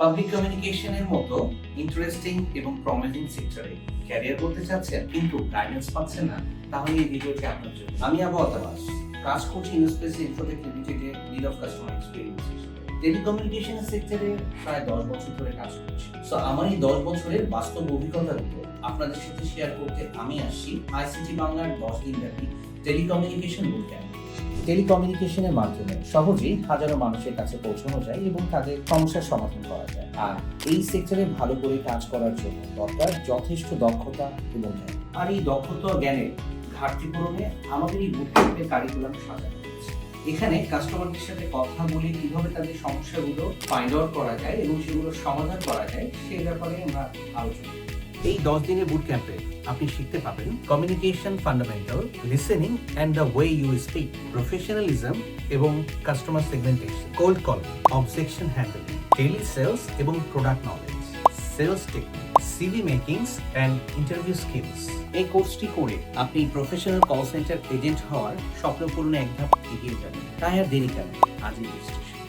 Public কমিউনিকেশনের মতো interesting এবং প্রমিজিং সেক্টরে ক্যারিয়ার করতে চাচ্ছেন, কিন্তু গাইডেন্স পাচ্ছেন না, তাহলে এই ভিডিওটি আপনার জন্য। আমি আবু আতাবাস কাজ করছি ইনস্পেস ইনফোটেক লিমিটেডে lead of customer experience telecommunication সেক্টরে প্রায় দশ বছর ধরে কাজ করছি। সো আমার এই দশ বছরের বাস্তব অভিজ্ঞতাগুলো আপনাদের সাথে শেয়ার করতে আমি আসছি। আইসিটি বাংলার দশ দিন ব্যাপী টেলিকমিউনিকেশন বুট ক্যাম্প টেলিকমিউনিকেশনের মাধ্যমে সহজেই হাজারো মানুষের কাছে পৌঁছানো যায় এবং তাদের সমস্যার সমাধান করা যায়। আর এই সেক্টরে ভালো করে কাজ করার জন্য দরকার যথেষ্ট দক্ষতা এবং জ্ঞান। আর এই দক্ষতা জ্ঞানের ঘাটতি পূরণে আমাদের এই বুট ক্যাম্পের কারিকুলাম সাজানো এখানে কাস্টমারদের সাথে কথা বলে কীভাবে তাদের সমস্যাগুলো ফাইন্ড আউট করা যায় এবং সেগুলো সমাধান করা যায় সেই ব্যাপারে আমরা আলোচনা। এই দশ দিনের বুট ক্যাম্পে আপনি শিখতে পাবেন communication fundamental listening and the way you speak professionalism এবং customer segmentation cold call objection handling tele sales এবং product knowledge sales technique CV makings and interview skills এই কোর্সটি করে আপনি প্রফেশনাল কল সেন্টার এজেন্ট হওয়ার স্বপ্ন পূরণে এক ধাপ এগিয়ে যাবেন। তাই আর দেরি কেন? আজই রেজিস্ট্রেশন